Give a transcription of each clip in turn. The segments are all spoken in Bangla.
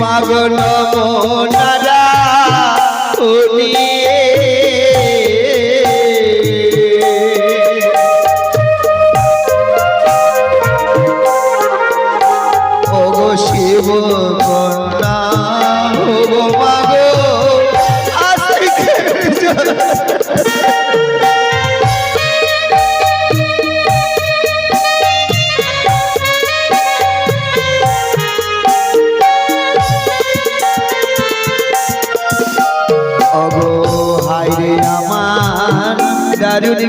মাগ নম নারা দারুণ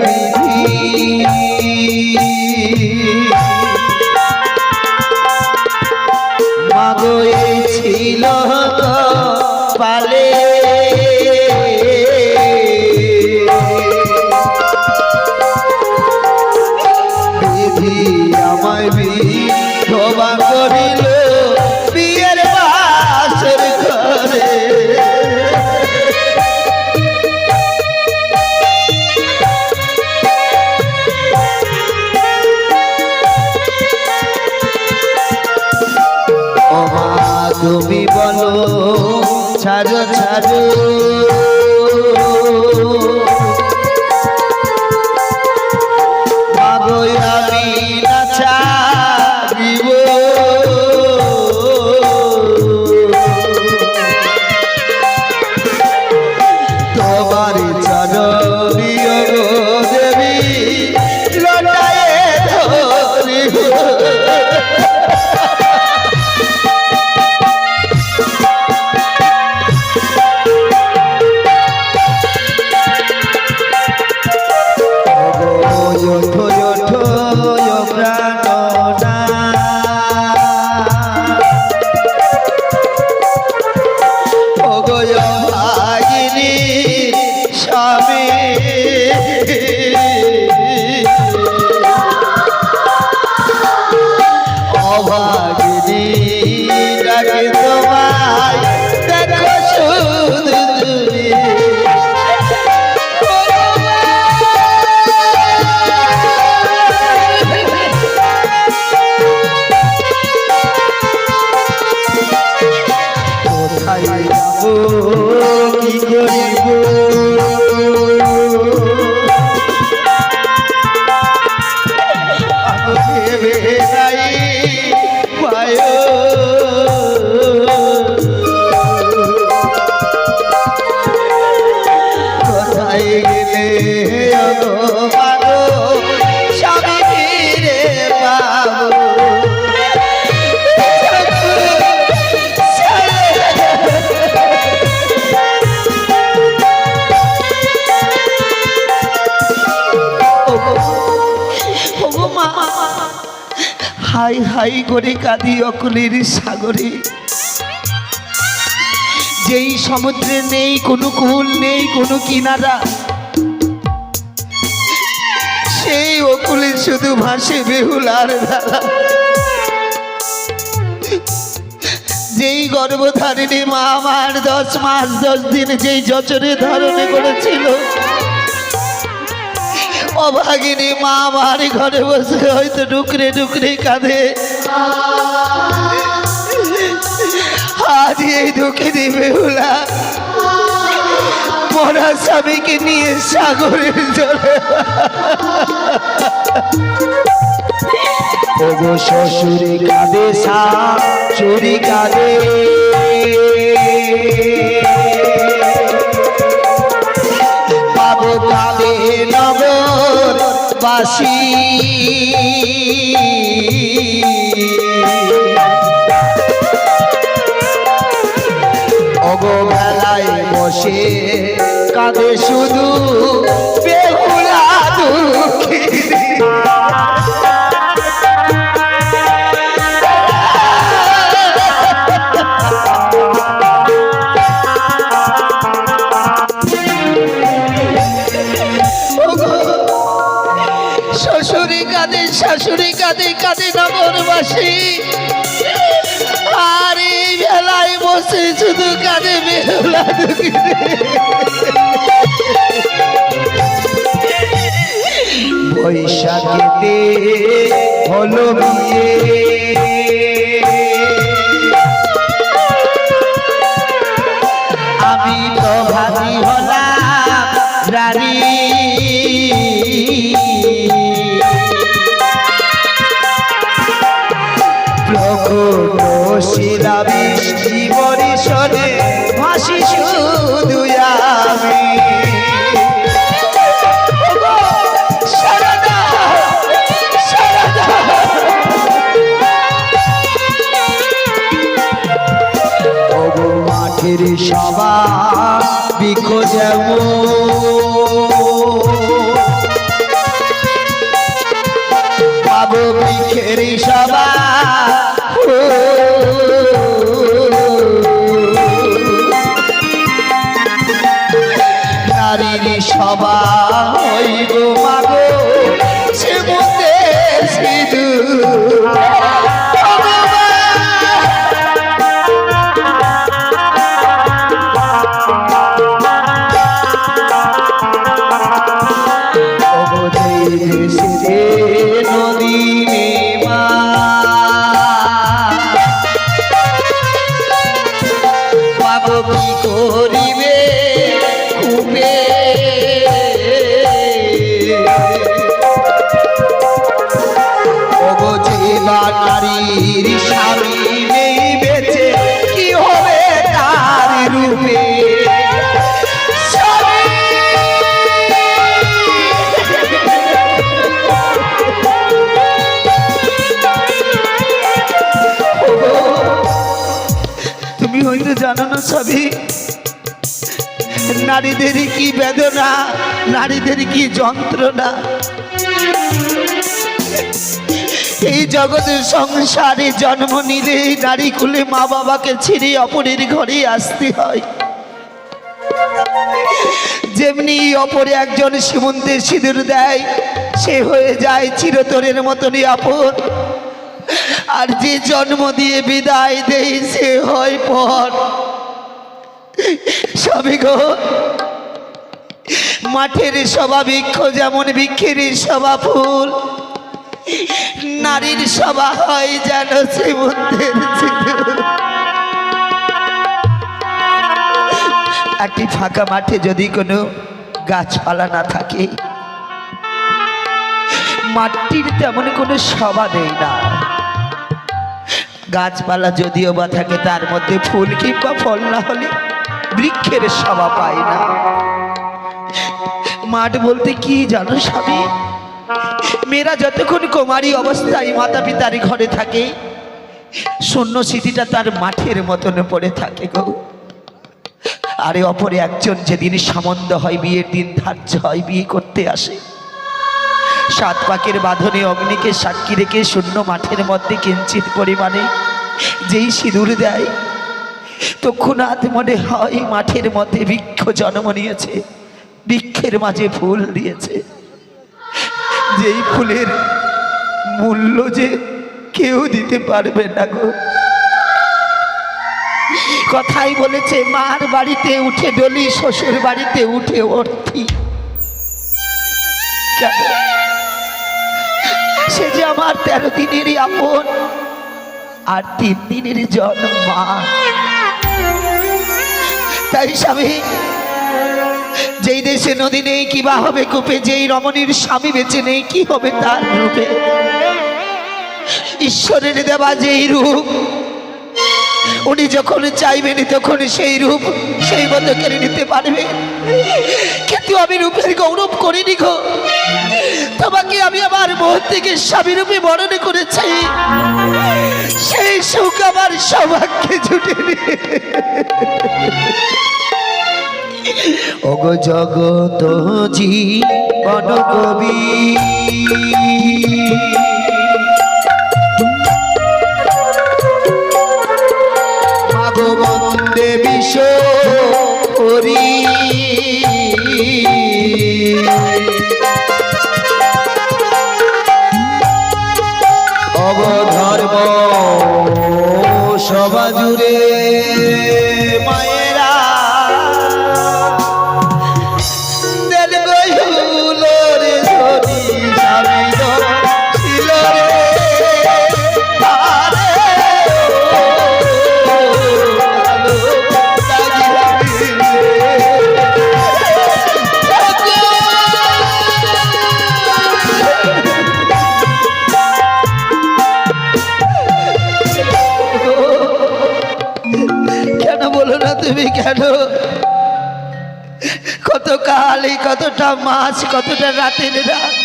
মাগো ছিল তুমি বলো ছাড়ো ছাড়ো। হাই হাই করে কাঁদি অকুলের সাগরে। যেই সমুদ্রে নেই, কোনো কুল নেই, কোনো কিনারা। সেই অকুলে শুধু ভাসে বেহুলার ধারা। যেই গর্ভধারিণী মা আমার দশ মাস, দশ দিন যেই যচরে ধারণে করেছিল অভাগিনী মা আমার ঘরে বসে হয়তো ডুকরে ডুকরে কাঁদে। আজ এই দুঃখিনী বেহুলা, মরা স্বামীকে নিয়ে সাগরের জলে। ওগো শ্বশুরি কাঁদে শাশুড়ি কাঁদে। বাসি অগবেলায় বসে কাঁদে শুধু বেগুলা দুঃখী। বৈশাখেতে হলো বিয়ে। জানো না সবই নারীদের কি বেদনা? নারীদের কি যন্ত্রণা? এই জগতের সংসারে জন্ম নিলে নারী খুলে মা বাবাকে ছেড়ে অপরের ঘরে আসতে হয়। যেমনি অপরে একজন সীমন্তে সিঁদুর দেয়, সে হয়ে যায় চিরতরের মতনই আপন। আর যে জন্ম দিয়ে বিদায় দেই, সে হয় পর স্বামী গো, মাঠের সভা বৃক্ষ যেমন বৃক্ষের সভা ফুল, নারীর সভা হয় যেন শ্রীমন্তের। একটি ফাঁকা মাঠে যদি কোনো গাছপালা না থাকে, মাটির তেমন কোনো সভা নেই না গাছপালা যদিও বা থাকে, তার মধ্যে ফুল কিংবা ফল না হলে বৃক্ষের সভা পায় না। মাঠ বলতে কি জানো স্বামী? মেয়েরা যতক্ষণ কুমারী অবস্থায় মাতা পিতার ঘরে থাকে শূন্য স্মৃতিটা তার মাঠের মতন পড়ে থাকে গো। আরে অপরে একজন যেদিন সম্বন্ধ হয়, বিয়ের দিন ধার্য হয়, বিয়ে করতে আসে। সাত পাকের বাঁধনে অগ্নিকে সাক্ষী রেখে শূন্য মাঠের মধ্যে কিঞ্চিত পরিমাণে যেই সিঁদুর দেয় তৎক্ষণাৎ মনে হয় মাঠের মধ্যে বৃক্ষ জন্ম নিয়েছে, বৃক্ষের মাঝে ফুল দিয়েছে। যেই ফুলের মূল্য যে কেউ দিতে পারবে না গো। কথাই বলেছে, মার বাড়িতে উঠে ডলি, শ্বশুর বাড়িতে উঠে অর্থি? সে যে আমার তেরো দিনেরই আপন আর তিন দিনের জন্ম তাই স্বামী, যেই দেশে নদী নেই কিবা হবে কূপে? যেই রমণীর স্বামী বেঁচে নেই, কি হবে তার রূপে? ঈশ্বরের দেওয়া যেই রূপ, উনি যখন চাইবেন তখন সেই রূপ, সেই মতো কেড়ে নিতে পারবে। কিন্তু আমি রূপের গৌরব করিনি গো। তোমাকে আমি আমার মন থেকে স্বামী রূপে বরণ করেছি। সেই সুখ আমার সৌভাগ্যে জুটে ওগো জগত জীবন কবি। বন্দে বিশ্ব হরি। Oh. কতটা মাছ, কতটা রাতের রাত,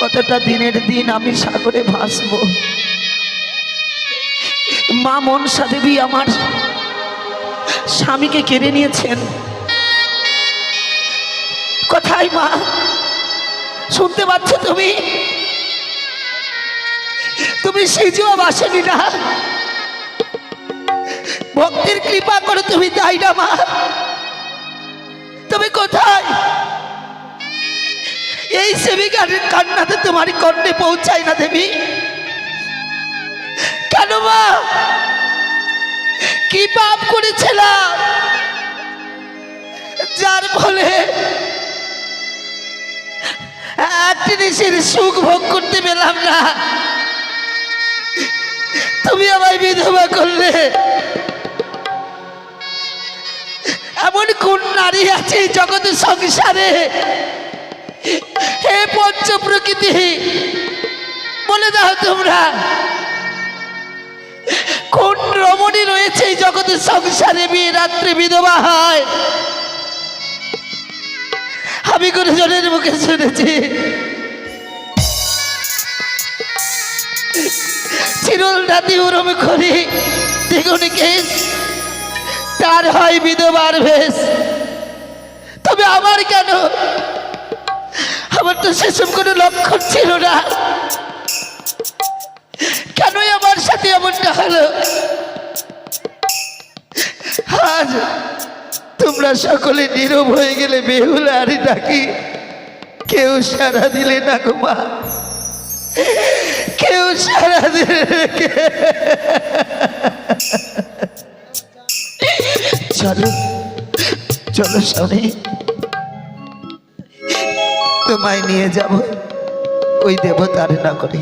কতটা দিনের দিন আমি সাগরে ভাসব। মা মনসা দেবী আমার স্বামীকে কেড়ে নিয়েছেন। কোথায় মা? শুনতে পাচ্ছ তুমি? তুমি সিজুও বাসেনি না। ভক্তির কৃপা করে তুমি তাই না মা। তুমি কোথায়? এই সেবিকার কান্নাতে তোমার কর্ণে পৌঁছায় না দেবী। কেন মা? কি পাপ করেছিলাম? যার ফলে একটি দেশের সুখ ভোগ করতে পেলাম না। তুমি আমায় বিধবা করলে। এমন কোন নারী আছে জগতের সংসারে? হে পঞ্চ প্রকৃতি, বলে দাও তোমরা, কোন রমণী রয়েছে এই সংসারে বিয়ে রাত্রে বিধবা হয়? আমি কোনো জনের মুখে শুনেছি। চিরল রাতি উরম করি দ্বিগুণী কেশ তার হয় বিধবার ভেষ। তবে আমার কেন? আমার তো সেসব কোনো লক্ষণ ছিল না। কেনই আমার সাথে এমনটা হলো? আজ তোমরা সকলে নীরব হয়ে গেলে বেহুল আরে ডাকি কেউ সারা দিলে না গো মা। কেউ সারা দিলে। চলো চলো স্বামী তোমায় নিয়ে যাব ওই দেবতার না করে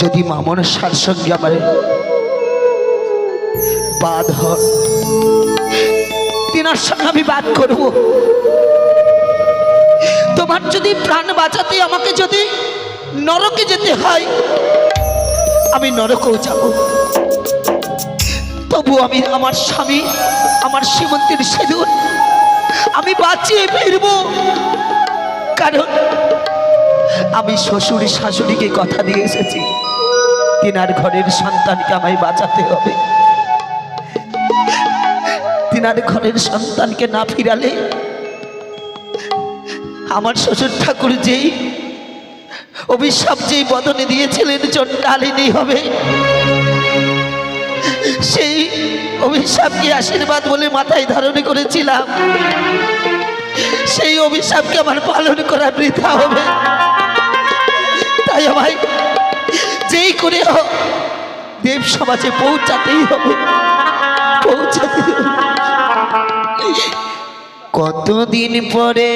যদি মামন সার সঙ্গে আমার বাদ তিনার সঙ্গে আমি বাদ করব। তোমার যদি প্রাণ বাঁচাতে আমাকে যদি নরকে যেতে হয়, আমি নরকেও যাব। তবু আমি আমার স্বামী, আমার সীমন্তের সেদুর। আমি বাঁচিয়ে ফিরব। কারণ আমি শ্বশুর শাশুড়িকে কথা দিয়ে এসেছি। তিনার ঘরের সন্তানকে আমায় বাঁচাতে হবে। তিনার ঘরের সন্তানকে না ফিরালে আমার শ্বশুর ঠাকুর যেই, অভিশাপ যেই বদনে দিয়েছিলেন চণ্ডালিনী হবে। সেই অভিশাপকে আশীর্বাদ বলে মাথায় ধারণ করেছিলাম। সেই অভিশাপকে আমার পালন করা বৃথা হবে। তাই আমায় যেই করে হোক, দেব সমাজে পৌঁছাতেই হবে। পৌঁছাতে হবে। কতদিন পরে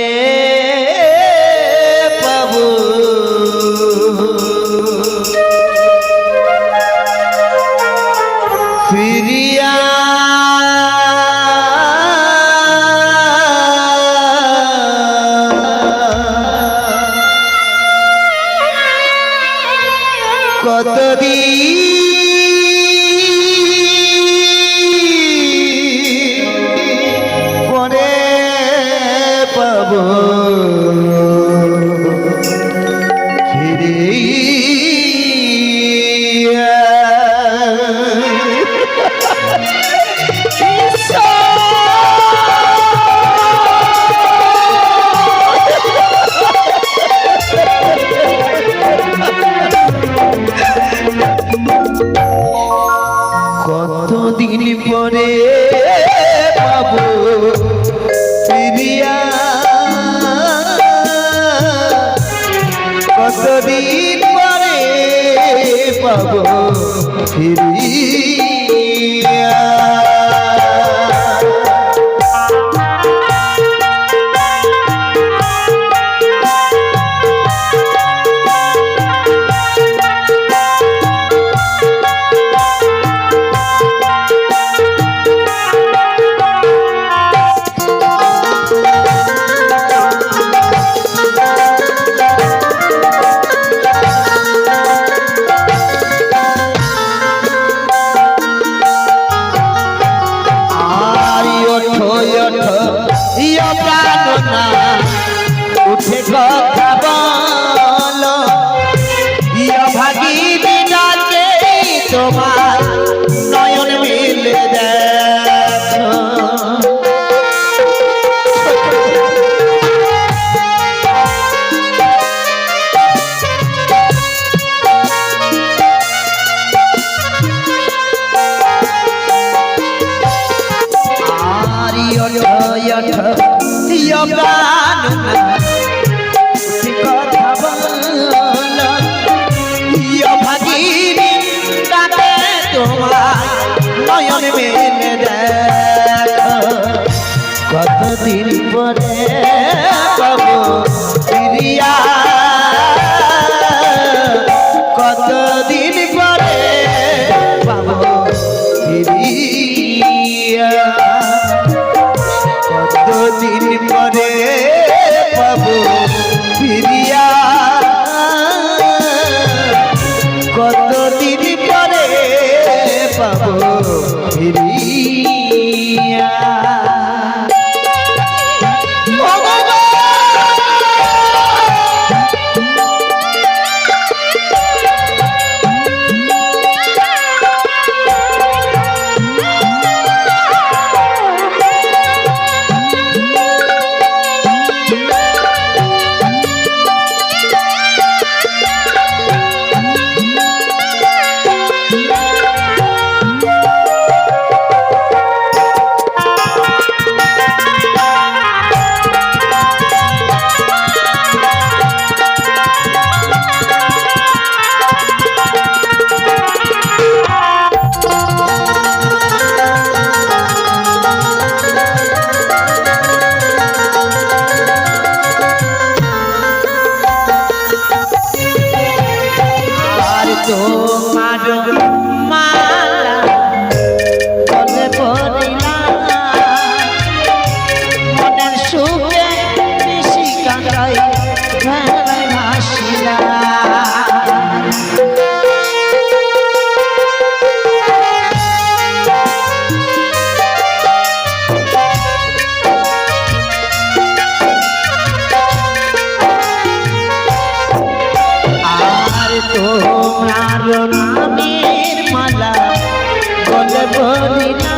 গলে বলিনা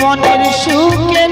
মনের সুখে